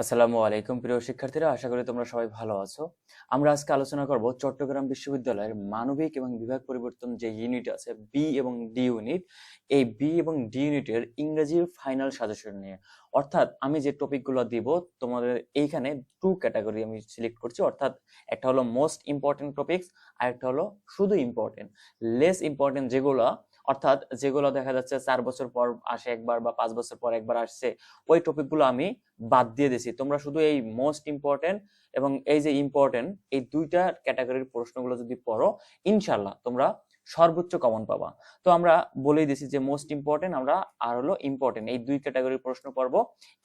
আসসালামু আলাইকুম, প্রিয় শিক্ষার্থীরা। আশা করি তোমরা সবাই ভালো আছো। আমরা আজকে আলোচনা করব চট্টগ্রাম বিশ্ববিদ্যালয়ের মানবিক এবং বিভাগ পরিবর্তন যে ইউনিট আছে বি এবং ডি ইউনিট এই বি এবং ডি ইউনিটের ইংরেজির ফাইনাল সাজেশন নিয়ে। অর্থাৎ আমি যে টপিকগুলো দিব, তোমাদের এইখানে টু ক্যাটাগরি আমি সিলেক্ট করছি। অর্থাৎ একটা হলো মোস্ট ইম্পর্টেন্ট টপিকস আর একটা হলো শুধু ইম্পর্টেন্ট লেস ইম্পর্টেন্ট যেগুলো অর্থাৎ যেগুলো দেখা যাচ্ছে চার বছর পর আসে একবার বা পাঁচ বছর পর একবার আসছে, ওই টপিকগুলো আমি বাদ দিয়ে দিছি। তোমরা শুধু এই মোস্ট ইম্পর্টেন্ট এবং এই যে ইম্পর্টেন্ট এই দুইটা ক্যাটাগরির প্রশ্নগুলো যদি পড়ো ইনশাল্লাহ তোমরা সর্বোচ্চ কমন পাবা। তো আমরা বলেই দিছি যে মোস্ট ইম্পর্টেন্ট আমরা আর হলো ইম্পর্টেন্ট এই দুই ক্যাটাগরির প্রশ্ন পড়ব।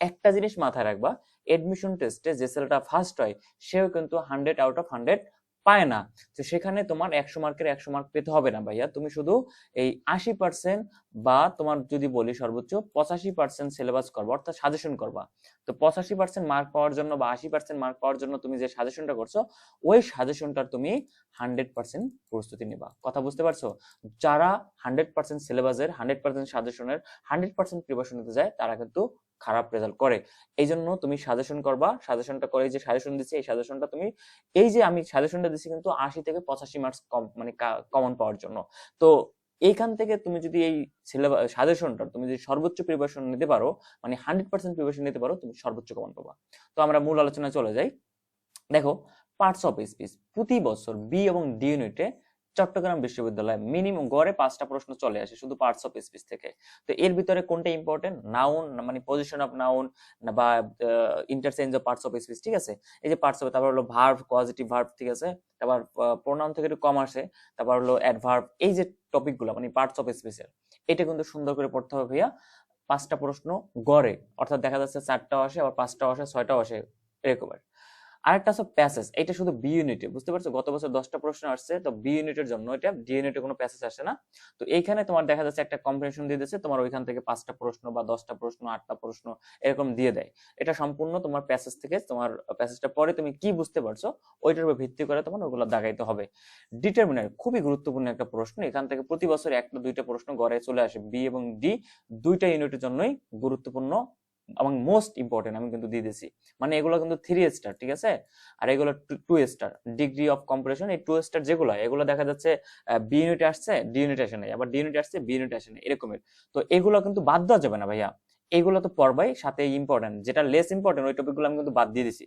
একটা জিনিস মাথায় রাখবা এডমিশন টেস্টে যে ছেলেটা ফার্স্ট হয়, সেও কিন্তু হান্ড্রেড আউট অফ হান্ড্রেড পায় না তো সেখানে তোমার একশো মার্কের একশো মার্ক পেতে হবে না ভাইয়া। তুমি শুধু এই আশি পার্সেন্ট বা তোমার যদি বলি সর্বোচ্চ পঁচাশি পার্সেন্ট সিলেবাস করবা, অর্থাৎ সাজেশন করবা। তো পঁচাশি পার্সেন্ট মার্ক পাওয়ার জন্য বা আশি পার্সেন্ট মার্ক পাওয়ার জন্য তুমি যে সাজেশনটা করছ, ওই সাজেশনটার তুমি হান্ড্রেড পার্সেন্ট প্রস্তুতি নিবা। কথা বুঝতে পারছ? যারা হান্ড্রেড পার্সেন্ট সিলেবাসের হান্ড্রেড পার্সেন্ট সাজেশনের হান্ড্রেড পার্সেন্ট প্রিপারেশন নিতে যায়, তারা কিন্তু খারাপ রেজাল্ট করে। এই জন্য তুমি সাজেশন করবা সাজেশনটা করে যে সাজেশন দিচ্ছি, এই সাজেশনটা তুমি, এই যে আমি সাজেশনটা দিচ্ছি কিন্তু আশি থেকে পঁচাশি মার্কস কম মানে কমন পাওয়ার জন্য। তো এইখান থেকে তুমি যদি এই সিলেবাস সাজেশনটা তুমি যদি সর্বোচ্চ প্রিপারেশন নিতে পারো মানে হান্ড্রেড পার্সেন্ট প্রিপারেশন নিতে পারো, তুমি সর্বোচ্চ কমন পাবা। তো আমরা মূল আলোচনায় চলে যাই। দেখো পার্টস অফ স্পিচ প্রতি বছর বি এবং ডি ইউনিটে চট্টগ্রাম বিশ্ববিদ্যালয়ে মিনিমাম গড়ে পাঁচটা প্রশ্ন চলে আসে শুধু পার্টস অফ স্পিচ থেকে। তো এর ভিতরে কোনটা ইম্পর্টেন্ট নাউন মানে পজিশন অফ নাউন বা interchange of parts of speech ঠিক আছে? এই যে পার্টস অফ তারপর হলো ভার্ভ পজিটিভ ভার্ভ ঠিক আছে? তারপর প্রোনাউন থেকে একটু কম আসে, তারপর হলো অ্যাডভার্ব এই যে টপিকগুলো মানে পার্টস অফ স্পিচের এটা কিন্তু সুন্দর করে পড়তে হবে ভাইয়া। পাঁচটা প্রশ্ন গড়ে, অর্থাৎ দেখা যাচ্ছে চারটাও আসে, আবার পাঁচটাও আসে, ছয়টাও আসে, এরকম আরেকটা আছে প্যাসেজ এটা শুধু বি ইউনিটে বুঝতে পারছ? গত বছর দশটা প্রশ্ন আসছে, তো বি ইউনিটের জন্য এটা ডি ইউনিটে কোনো প্যাসেজ আসে না। তো এইখানে তোমার দেখা যাচ্ছে একটা কম্পিটিশন দিয়ে দিচ্ছে তোমার ওইখান থেকে পাঁচটা প্রশ্ন বা দশটা প্রশ্ন, আটটা প্রশ্ন এরকম দিয়ে দেয়। এটা সম্পূর্ণ তোমার প্যাসেজ থেকে, তোমার প্যাসেজটা পরে তুমি কি বুঝতে পারছ, ওইটার উপর ভিত্তি করে তোমার ওগুলো দাগাইতে হবে। ডিটারমিনার খুবই গুরুত্বপূর্ণ একটা প্রশ্ন, এখান থেকে প্রতি বছর একটা দুইটা প্রশ্ন গড়ে চলে আসে বি এবং ডি দুইটা ইউনিটের জন্যই গুরুত্বপূর্ণ এবং মোস্ট ইম্পর্টেন্ট আমি কিন্তু দিয়ে দিয়েছি মানে এগুলো কিন্তু থ্রি স্টার ঠিক আছে? আর এগুলো two star degree of comparison এই টু স্টার যেগুলো, এগুলো দেখা যাচ্ছে বি ইউনিটে আসছে ডি ইউনিট আসে নাই, আবার ডি ইউনিট আসছে বি ইউনিট আসে নাই, এরকমের। তো এগুলো কিন্তু বাদ দেওয়া যাবে না ভাইয়া। এগুলো তো পড়বাই, সাথে ইম্পর্টেন্ট যেটা লেস ইম্পর্টেন্ট ওই টপিকগুলো আমি কিন্তু বাদ দিয়ে দিছি।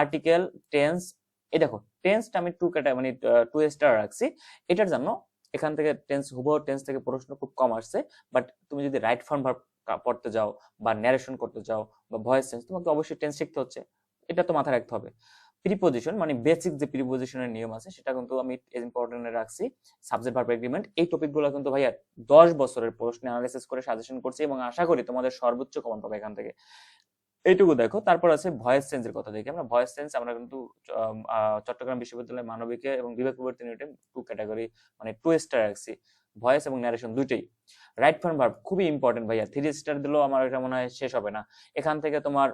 আর্টিকেল টেন্স এই দেখো টেন্সটা আমি টু ক্যাটা মানে টু স্টার রাখছি। এটার জন্য এখান থেকে টেন্স হুবহ টেন্স থেকে প্রশ্ন খুব কম আসছে বাট তুমি যদি রাইট ফর্ম ভার্ব পড়তে যাও বা ন্যারেশন করতে যাও বা ভয়েস চেঞ্জ তোমাকে অবশ্যই টেন্স শিখতে হচ্ছে। এটা তো মাথায় রাখতে হবে। প্রিপোজিশন মানে বেসিক যে প্রিপোজিশনের নিয়ম আছে, সেটা কিন্তু আমি ইম্পর্টেন্ট রাখছি। সাবজেক্ট ভার্ব এগ্রিমেন্ট এই টপিকগুলো কিন্তু ভাইয়া দশ বছরের প্রশ্ন অ্যানালাইসিস করে সাজেশন করছি এবং আশা করি তোমাদের সর্বোচ্চ কমন পাবে এখান থেকে। এইটুকু দেখো, তারপর আছে ভয়েস চেঞ্জের কথা দেখি আমরা। ভয়েস চেঞ্জ আমরা কিন্তু চট্টগ্রাম বিশ্ববিদ্যালয়ের মানবিকে এবং বিবেক বিবর্তন টু ক্যাটাগরি মানে টু স্টার রাখছি। ভয়েস এবং ন্যারেশন দুইটাই। রাইট ফর্ম ভার্ব খুবই ইম্পর্টেন্ট ভাইয়া। থ্রি স্টার দিলেও আমার এটা মনে হয় শেষ হবে না। এখান থেকে তোমার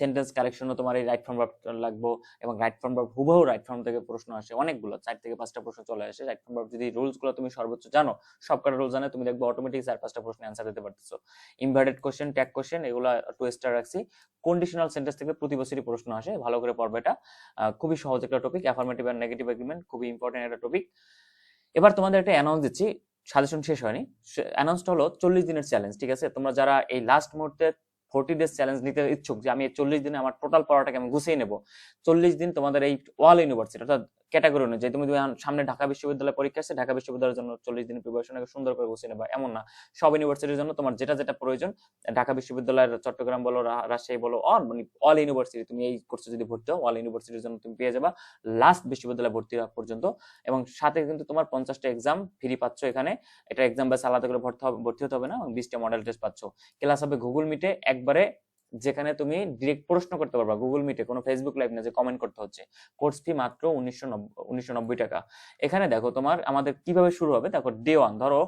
সেন্টেন্স কারেকশনও তোমার এই রাইট ফর্ম ভার্ব লাগবো এবং রাইট ফর্ম ভার্ব হুবহু রাইট ফর্ম থেকে প্রশ্ন আসে অনেকগুলো। চার থেকে পাঁচটা প্রশ্ন চলে আসে। রাইট ফর্ম ভার্ব যদি রুলসগুলো তুমি সর্বোচ্চ জানো সব কটা রুল জানে, তুমি দেখব অটোমেটিক চার, পাঁচটা প্রশ্ন অ্যান্সার দিতে পারতেছো। ইনভার্টেড কোশ্চেন ট্যাগ কোশ্চেন এগুলো টু স্টার রাখছি। কন্ডিশনাল সেন্টেন্স থেকে প্রতি বছরই প্রশ্ন আসে। ভালো করে পড়বে এটা। খুবই সহজ একটা টপিক অ্যাফার্মেটিভ আর নেগেটিভ এগ্রিমেন্ট খুবই ইম্পর্টেন্ট একটা টপিক এবার তোমাদের একটা অ্যানাউন্স দিচ্ছি সাজেশন শেষ হয়নি। অ্যানাউন্সটা হলো চল্লিশ দিনের চ্যালেঞ্জ ঠিক আছে? তোমরা যারা এই লাস্ট মুহূর্তে ফোর্টি ডেজ চ্যালেঞ্জ নিতে ইচ্ছুক যে আমি চল্লিশ দিনে আমার টোটাল পড়াটাকে আমি গুছিয়ে নেব, চল্লিশ দিন তোমাদের এই ওয়াল ইউনিভার্সিটি অর্থাৎ ক্যাটাগরি অনুযায়ী। তুমি সামনে ঢাকা বিশ্ববিদ্যালয় পরীক্ষা আছে, ঢাকা বিশ্ববিদ্যালয়ের জন্য চল্লিশ দিনের প্রিপারেশনকে সুন্দর করে গুছিয়ে নেবা। এমন না। সব ইউনিভার্সিটির জন্য তোমার যেটা যেটা প্রয়োজন, ঢাকা বিশ্ববিদ্যালয়ের চট্টগ্রাম বলো রাজশাহী বলো অল মানে অল ইউনিভার্সিটি তুমি এই কোর্সে যদি ভর্তি হও অল ইউনিভার্সিটির জন্য তুমি পেয়ে যাবা লাস্ট বিশ্ববিদ্যালয়ে ভর্তি হওয়া পর্যন্ত। এবং সাথে কিন্তু তোমার পঞ্চাশটা এক্সাম ফ্রি পাচ্ছ এখানে। এটা এক্সাম বেস আলাদা করে ভর্তি হবে, ভর্তি হতে হবে না, এবং বিশটা মডেল টেস্ট পাচ্ছ। ক্লাস হবে গুগল মিটে একবারে যেখানে তুমি ডিরেক্ট প্রশ্ন করতে পারবা গুগল মিটে কোনো ফেসবুক লাইভ না যে কমেন্ট করতে হচ্ছে। কোর্স ফি মাত্র উনিশশো নব্বই টাকা। এখানে দেখো তোমার আমাদের কীভাবে শুরু হবে? দেখো ডে ওয়ান ধরো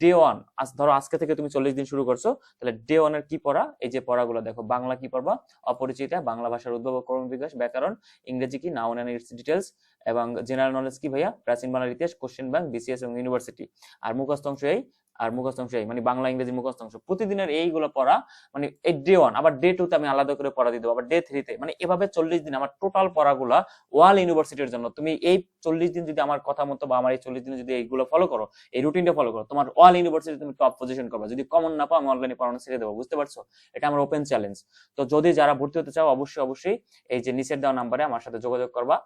ডে ওয়ান ধরো আজকে থেকে তুমি চল্লিশ দিন শুরু করছ, তাহলে ডে ওয়ানের কি পড়া? এই যে পড়াগুলো দেখো, বাংলা কি পড়বা? অপরিচিতা, বাংলা ভাষার উদ্ভব কর্ম বিকাশ, ব্যাকরণ, ইংরেজি কি নাউন অ্যান্ড ইটস ডিটেলস এবং জেনারেল নলেজ কি ভাইয়া? প্রাচীন বাংলার ইতিহাস কোশ্চেন ব্যাংক বিসিএস এবং ইউনিভার্সিটি আর মুখস্থ অংশ এই আর মুখস্থ অংশ এই মানে বাংলা, ইংরেজি মুখস্থ অংশ। প্রতিদিনের এইগুলো পড়া মানে এই ডে ওয়ান আবার ডে টু তে আমি আলাদা করে পড়া দিয়ে দেবো, আবার ডে থ্রিতে মানে এভাবে চল্লিশ দিন আমার টোটাল পড়াগুলা ওয়াল ইউনিভার্সিটির জন্য। তুমি এই চল্লিশ দিন যদি আমার কথা মতো বা আমার এই চল্লিশ দিনে যদি এইগুলো ফলো করো, এই রুটিনটা ফলো করো, তোমার অল ইউনিভার্সিটি তুমি টপ পজিশন করবে। যদি কমন না পাও, আমি অনলাইনে পড়ানো ছেড়ে দেবো, বুঝতে পারছ? এটা আমার ওপেন চ্যালেঞ্জ তো যদি যারা ভর্তি হতে চাও, অবশ্যই অবশ্যই এই যে নিচের দেওয়া নাম্বারে আমার সাথে যোগাযোগ করবা।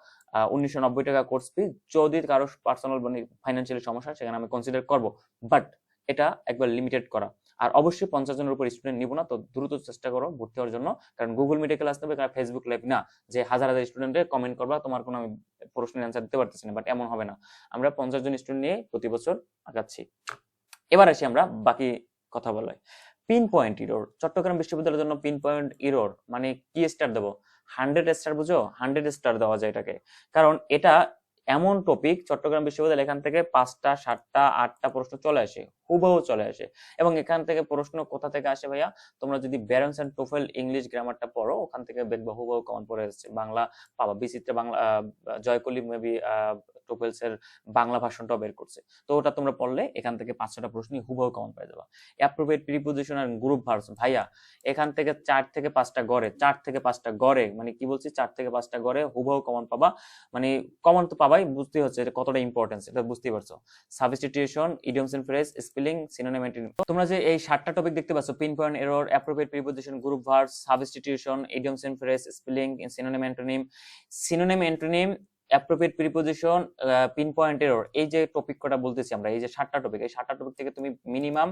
উনিশশো নব্বই টাকা কোর্স ফি যদি কারও পার্সোনাল মানে ফাইন্যান্সিয়ালি সমস্যা সেখানে আমি কনসিডার করব। বাট এটা একবার লিমিটেড করা। আর অবশ্যই পঞ্চাশ জনের উপর স্টুডেন্ট নিব না, তো দ্রুত চেষ্টা করো ভর্তি হওয়ার জন্য। কারণ গুগল মিটে ক্লাস নেবে, কারণ ফেসবুক লাইভ না, যে হাজার হাজার স্টুডেন্টে কমেন্ট করবা, তোমার কোনো আমি প্রশ্নের অ্যান্সার দিতে পারতেছি না বাট এমন হবে না। আমরা পঞ্চাশ জন স্টুডেন্ট নিয়ে প্রতি বছর আগাচ্ছি। এবার আসি আমরা বাকি কথা বলাই পিন পয়েন্ট ইরোর চট্টগ্রাম বিশ্ববিদ্যালয়ের জন্য পিন পয়েন্ট ইরোর মানে কি স্টার দেবো? হান্ড্রেড স্টার বুঝো? হান্ড্রেড স্টার দেওয়া যায় এটাকে। কারণ এটা এমন টপিক চট্টগ্রাম বিশ্ববিদ্যালয় এখান থেকে পাঁচটা, সাতটা, আটটা প্রশ্ন চলে আসে। হুবহু চলে আসে। এবং এখান থেকে প্রশ্ন কোথা থেকে আসে ভাইয়া? তোমরা যদি ব্যারেন্স অ্যান্ড টোফেল ইংলিশ গ্রামারটা পড়ো, ওখান থেকে দেখবা হুবহু কমন পড়ে এসেছে বাংলা পাবা বিচিত্রা বাংলা জয়কলি মেবি টোফেলস এর বাংলা ভাষণটাও বের করছে। তো ওটা তোমরা পড়লে এখান থেকে পাঁচ ছটা প্রশ্নই হুবহু কমন পেয়ে যাবা। অ্যাপ্রোপ্রিয়েট প্রিপোজিশন আর গ্রুপ ভার্সন ভাইয়া, এখান থেকে চার থেকে পাঁচটা গড়ে, চার থেকে পাঁচটা গড়ে মানে কি বলছি? চার থেকে পাঁচটা গড়ে হুবহু কমন পাবা। মানে কমন তো পাবাই বুঝতে হচ্ছে এটা কতটা ইম্পর্টেন্স এটা বুঝতেই পারছ। Substitution idioms and phrase spelling synonym তোমরা যে এই সাতটা টপিক দেখতে পাচ্ছ pin point error appropriate preposition group verb substitution idioms and phrase spelling synonym antonym synonym antonym appropriate preposition pin point error এই যে টপিক কটা বলতেছি আমরা, এই যে সাতটা টপিক এই সাতটা টপিক থেকে তুমি মিনিমাম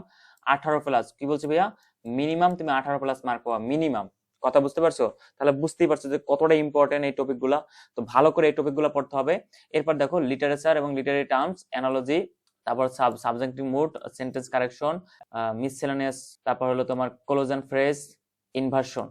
আঠারো প্লাস কি বলছো ভাইয়া? মিনিমাম তুমি আঠারো প্লাস মার্ক পাবা মিনিমাম কথা বুঝতে পারছ? তাহলে বুঝতেই পারছ যে কতটা ইম্পর্টেন্ট এই টপিকগুলা। তো ভালো করে এই টপিকগুলা পড়তে হবে। এরপর দেখো লিটারেচার এবং লিটারি টার্মস অ্যানালজি তারপর sub subjunctive mood sentence correction miscellaneous তারপর হলো তোমার ক্লোজ অ্যান্ড ফ্রেজ ইনভার্সন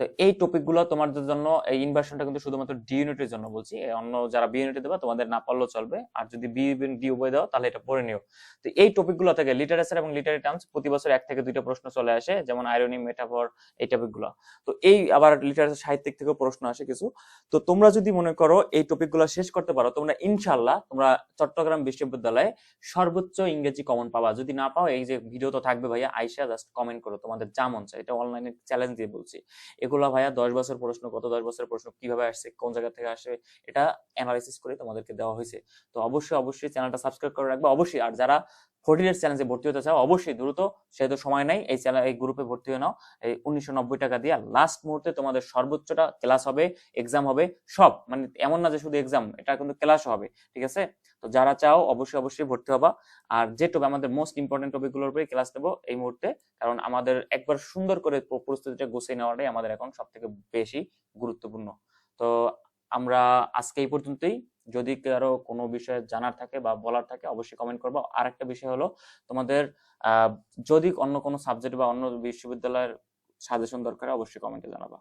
তো এই টপিকগুলো তোমাদের জন্য, এই ইনভার্সনটা কিন্তু শুধুমাত্র ডি ইউনিটের জন্য বলছি। অন্য যারা বি ইউনিটে দেবে, তোমাদের না পড়লেও চলবে। আর যদি বি ডি উভয় দাও, তাহলে এটা পড়ে নিও। তো এই টপিকগুলো থেকে লিটারেচার এবং লিটারি টার্মস প্রতি বছর এক থেকে দুইটা প্রশ্ন চলে আসে, যেমন আয়রনি মেটাফর এই টপিকগুলো। তো এই আবার লিটারেচার সাহিত্যিক থেকেও প্রশ্ন আসে কিছু। তো তোমরা যদি মনে করো এই টপিকগুলো শেষ করতে পারো, তোমরা ইনশাল্লাহ তোমরা চট্টগ্রাম বিশ্ববিদ্যালয়ে সর্বোচ্চ ইংরেজি কমন পাবা। যদি না পাও, এই যে ভিডিও তো থাকবে ভাইয়া, আইসা জাস্ট কমেন্ট করো, তোমাদের যা মন চায়। এটা অনলাইনে চ্যালেঞ্জ দিয়ে বলছি। এগুলো ভাইয়া দশ বছর প্রশ্ন কত দশ বছর প্রশ্ন কীভাবে আসছে, কোন জায়গা থেকে আসে এটা অ্যানালাইসিস করে তোমাদেরকে দেওয়া হয়েছে। তো অবশ্যই অবশ্যই চ্যানেলটা সাবস্ক্রাইব করে রাখবে। অবশ্যই, আর যারা ফোর্টি চ্যালেঞ্জে ভর্তি হতে চাও, অবশ্যই দ্রুত, সেহেতু সময় নাই, এই এই গ্রুপে ভর্তি হয়ে নাও। এই উনিশশো নব্বই টাকা দিয়ে লাস্ট মুহূর্তে তোমাদের সর্বোচ্চটা ক্লাস হবে এক্সাম হবে, সব মানে এমন না যে শুধু এক্সাম এটা কিন্তু ক্লাসও হবে, ঠিক আছে? তো যারা চাও, অবশ্যই অবশ্যই ভর্তি হবা। আর যে টপিক আমাদের মোস্ট ইম্পর্টেন্ট টপিকগুলোর উপরে ক্লাস দেবো এই মুহূর্তে, কারণ আমাদের একবার সুন্দর করে প্রস্তুতিটা গুছিয়ে নেওয়াটাই আমাদের এখন সব থেকে বেশি গুরুত্বপূর্ণ। তো আমরা আজকে এই পর্যন্তই। যদি কারও কোনো বিষয়ে জানার থাকে বা বলার থাকে, অবশ্যই কমেন্ট করব। আর একটা বিষয় হলো তোমাদের যদি অন্য কোনো সাবজেক্ট বা অন্য বিশ্ববিদ্যালয়ের সাজেশন দরকার অবশ্যই কমেন্টে জানাবা।